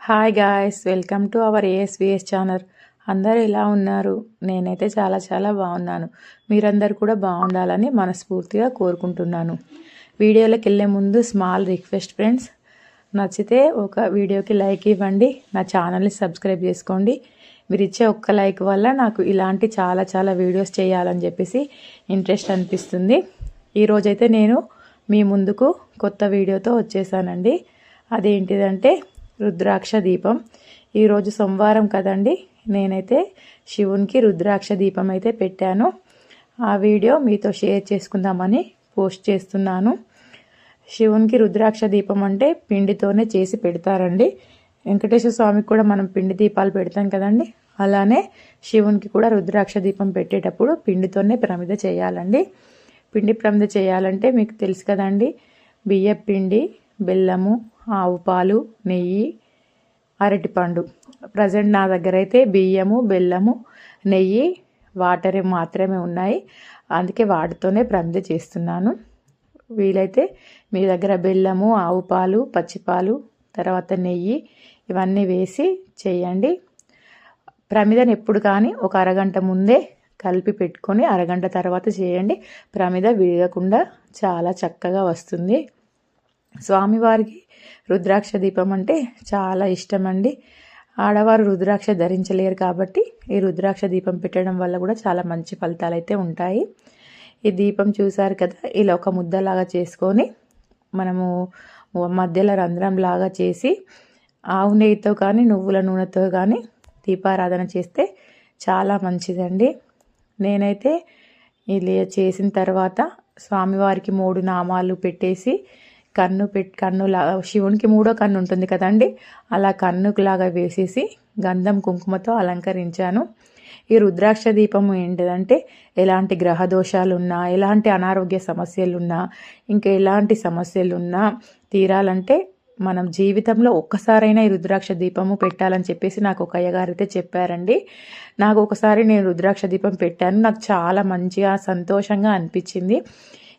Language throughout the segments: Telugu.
Hi guys welcome to our A S V S channel అందరూ ఎలా ఉన్నారు? నేనైతే చాలా చాలా బాగున్నాను. మీరందరూ కూడా బాగుండాలని మనస్ఫూర్తిగా కోరుకుంటున్నాను. వీడియోలోకి వెళ్ళే ముందు స్మాల్ రిక్వెస్ట్ ఫ్రెండ్స్ నచ్చితే ఒక వీడియోకి లైక్ ఇవ్వండి. నా ఛానల్ని సబ్స్క్రైబ్ చేసుకోండి. మీరు ఇచ్చే ఒక్క లైక్ వల్ల నాకు ఇలాంటి చాలా చాలా వీడియోస్ చేయాలని చెప్పేసి ఇంట్రెస్ట్ అనిపిస్తుంది. ఈరోజైతే నేను మీ ముందుకు కొత్త వీడియోతో వచ్చేసానండి. అదేంటిదంటే రుద్రాక్ష దీపం. ఈరోజు సోమవారం కదండి. నేనైతే శివునికి రుద్రాక్ష దీపం అయితే పెట్టాను. ఆ వీడియో మీతో షేర్ చేసుకుందామని పోస్ట్ చేస్తున్నాను. శివునికి రుద్రాక్ష దీపం అంటే పిండితోనే చేసి పెడతారండి. వెంకటేశ్వర స్వామికి కూడా మనం పిండి దీపాలు పెడతాం కదండి. అలానే శివునికి కూడా రుద్రాక్ష దీపం పెట్టేటప్పుడు పిండితోనే ప్రమిద చేయాలండి. పిండి ప్రమిద చేయాలంటే మీకు తెలుసు కదండి. బియ్య పిండి బెల్లము ఆవు పాలు నెయ్యి అరటిపండు. ప్రజెంట్ నా దగ్గర అయితే బియ్యము బెల్లము నెయ్యి వాటర్ మాత్రమే ఉన్నాయి. అందుకే వాటితోనే ప్రమిద చేస్తున్నాను. వీలైతే మీ దగ్గర బెల్లము ఆవు పాలు పచ్చిపాలు తర్వాత నెయ్యి ఇవన్నీ వేసి చేయండి. ప్రమిదను ఎప్పుడు కానీ ఒక అరగంట ముందే కలిపి పెట్టుకొని అరగంట తర్వాత చేయండి. ప్రమిద విరగకుండా చాలా చక్కగా వస్తుంది. స్వామివారికి రుద్రాక్ష దీపం అంటే చాలా ఇష్టం అండి ఆడవారు రుద్రాక్ష ధరించలేరు కాబట్టి ఈ రుద్రాక్ష దీపం పెట్టడం వల్ల కూడా చాలా మంచి ఫలితాలు అయితే ఉంటాయి. ఈ దీపం చూసారు కదా ఇలా ఒక ముద్దలాగా చేసుకొని మనము మధ్యలో రంధ్రం లాగా చేసి ఆవు నెయ్యితో కానీ నువ్వుల నూనెతో కానీ దీపారాధన చేస్తే చాలా మంచిదండి. నేనైతే ఇది చేసిన తర్వాత స్వామివారికి మూడు నామాలు పెట్టేసి కన్ను పెట్టి కన్నులా శివునికి మూడో కన్ను ఉంటుంది కదండి? అలా కన్నుకులాగా వేసేసి గంధం కుంకుమతో అలంకరించాను. ఈ రుద్రాక్ష దీపం ఏంటిదంటే ఎలాంటి గ్రహ దోషాలున్నా ఎలాంటి అనారోగ్య సమస్యలున్నా ఇంకా ఎలాంటి సమస్యలున్నా తీరాలంటే మనం జీవితంలో ఒక్కసారైనా ఈ రుద్రాక్ష దీపము పెట్టాలని చెప్పేసి నాకు ఒక అయ్యగారు అయితే చెప్పారండి. నాకు ఒకసారి నేను రుద్రాక్ష దీపం పెట్టాను. నాకు చాలా మంచిగా సంతోషంగా అనిపించింది.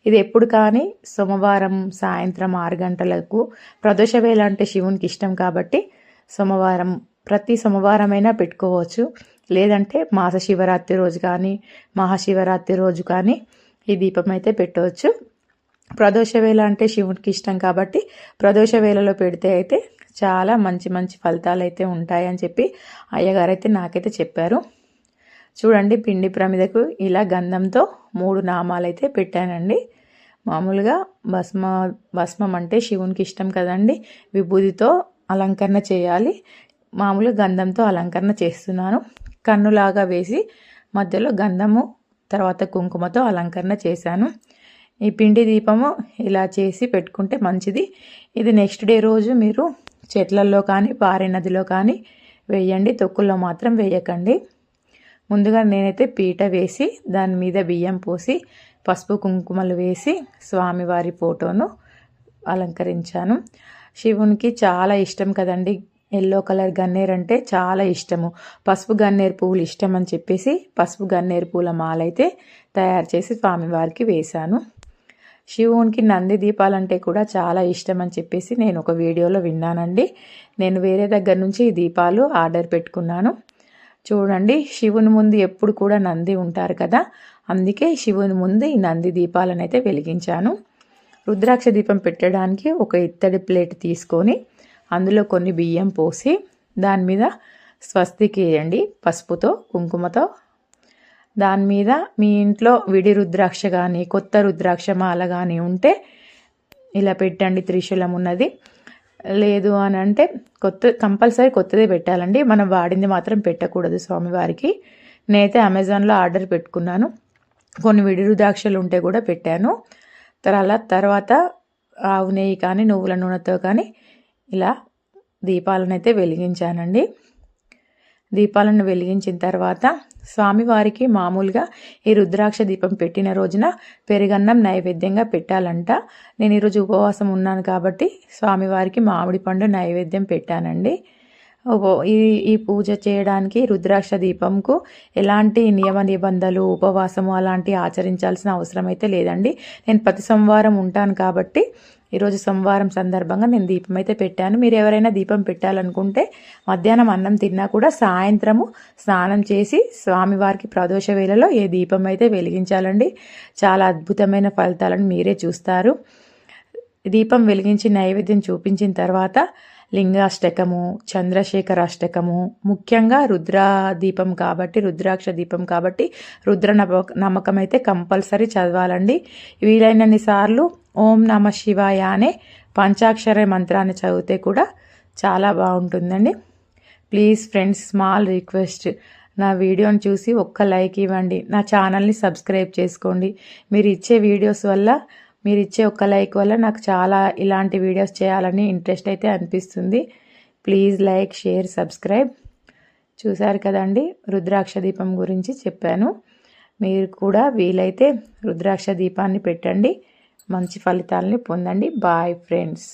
ఇది ఎప్పుడు కానీ సోమవారం సాయంత్రం ఆరు గంటలకు ప్రదోష వేళ అంటే శివునికి ఇష్టం కాబట్టి సోమవారం ప్రతి సోమవారమైనా పెట్టుకోవచ్చు. లేదంటే మాస శివరాత్రి రోజు కానీ మహాశివరాత్రి రోజు కానీ ఈ దీపం అయితే పెట్టవచ్చు. ప్రదోష వేళ అంటే శివునికి ఇష్టం కాబట్టి ప్రదోష వేళలో పెడితే అయితే చాలా మంచి మంచి ఫలితాలు అయితే ఉంటాయని చెప్పి అయ్యగారు అయితే నాకైతే చెప్పారు. చూడండి పిండి ప్రమిదకు ఇలా గంధంతో మూడు నామాలు అయితే పెట్టానండి. మామూలుగా భస్మ భస్మం అంటే శివునికి ఇష్టం కదండి. విభూతితో అలంకరణ చేయాలి. మామూలుగా గంధంతో అలంకరణ చేస్తున్నాను. కన్నులాగా వేసి మధ్యలో గంధము తర్వాత కుంకుమతో అలంకరణ చేశాను. ఈ పిండి దీపము ఇలా చేసి పెట్టుకుంటే మంచిది. ఇది నెక్స్ట్ డే రోజు మీరు చెట్లల్లో కానీ పారే నదిలో కానీ వేయండి. తొక్కుల్లో మాత్రం వేయకండి. ముందుగా నేనైతే పీట వేసి దాని మీద బియ్యం పోసి పసుపు కుంకుమలు వేసి స్వామివారి ఫోటోను అలంకరించాను. శివునికి చాలా ఇష్టం కదండి. ఎల్లో కలర్ గన్నేరు అంటే చాలా ఇష్టము. పసుపు గన్నేరు పువ్వులు ఇష్టం అని చెప్పేసి పసుపు గన్నేరు పూల మాలైతే తయారు చేసి స్వామివారికి వేశాను. శివునికి నంది దీపాలంటే కూడా చాలా ఇష్టం అని చెప్పేసి నేను ఒక వీడియోలో విన్నానండి. నేను వేరే దగ్గర నుంచి ఈ దీపాలు ఆర్డర్ పెట్టుకున్నాను. చూడండి శివుని ముందు ఎప్పుడు కూడా నంది ఉంటారు కదా? అందుకే శివుని ముందు ఈ నంది దీపాలను అయితే వెలిగించాను. రుద్రాక్ష దీపం పెట్టడానికి ఒక ఇత్తడి ప్లేట్ తీసుకొని అందులో కొన్ని బియ్యం పోసి దాని మీద స్వస్తికి వేయండి పసుపుతో కుంకుమతో. దాని మీద మీ ఇంట్లో విడి రుద్రాక్ష కానీ కొత్త రుద్రాక్ష మాల కానీ ఉంటే ఇలా పెట్టండి త్రిశూలం ఉన్నది. లేదు అని అంటే కొత్త కంపల్సరీ కొత్తదే పెట్టాలండి. మనం వాడింది మాత్రం పెట్టకూడదు స్వామివారికి. నేనైతే అమెజాన్లో ఆర్డర్ పెట్టుకున్నాను. కొన్ని విడిరు ద్రాక్షలు ఉంటే కూడా పెట్టాను. తర్వాత తర్వాత ఆవు నెయ్యి కానీ నువ్వుల నూనెతో కానీ ఇలా దీపాలను అయితే వెలిగించానండి. దీపాలను వెలిగించిన తర్వాత స్వామివారికి మామూలుగా ఈ రుద్రాక్ష దీపం పెట్టిన రోజున పెరుగన్నం నైవేద్యంగా పెట్టాలంట. నేను ఈరోజు ఉపవాసం ఉన్నాను కాబట్టి స్వామివారికి మామిడి పండు నైవేద్యం పెట్టానండి. ఈ ఈ పూజ చేయడానికి రుద్రాక్ష దీపంకు ఎలాంటి నియమ నిబంధనలు ఉపవాసము అలాంటి ఆచరించాల్సిన అవసరం అయితే లేదండి. నేను ప్రతి సోమవారం ఉంటాను కాబట్టి ఈరోజు సోమవారం సందర్భంగా నేను దీపం అయితే పెట్టాను. మీరు ఎవరైనా దీపం పెట్టాలనుకుంటే మధ్యాహ్నం అన్నం తిన్నా కూడా సాయంత్రము స్నానం చేసి స్వామివారికి ప్రదోష వేళలో ఏ దీపం అయితే వెలిగించాలండి. చాలా అద్భుతమైన ఫలితాలను మీరే చూస్తారు. దీపం వెలిగించి నైవేద్యం చూపించిన తర్వాత లింగాష్టకము చంద్రశేఖర అష్టకము ముఖ్యంగా రుద్ర దీపం కాబట్టి రుద్రాక్ష దీపం కాబట్టి రుద్ర నమ్మకం అయితే కంపల్సరీ చదవాలండి. వీలైనన్ని సార్లు ఓం నమ శివాయ అనే పంచాక్షర మంత్రాన్ని చదివితే కూడా చాలా బాగుంటుందండి. ప్లీజ్ ఫ్రెండ్స్ స్మాల్ రిక్వెస్ట్ నా వీడియోని చూసి ఒక్క లైక్ ఇవ్వండి. నా ఛానల్ని సబ్స్క్రైబ్ చేసుకోండి. మీరు ఇచ్చే వీడియోస్ వల్ల మీరు ఇచ్చే ఒక్క లైక్ వల్ల నాకు చాలా ఇలాంటి వీడియోస్ చేయాలని ఇంట్రెస్ట్ అయితే అనిపిస్తుంది. Please like share subscribe. చూశారు కదండి రుద్రాక్ష దీపం గురించి చెప్పాను. మీరు కూడా వీలైతే రుద్రాక్ష దీపాన్ని పెట్టండి. మంచి ఫలితాలని పొందండి. Bye friends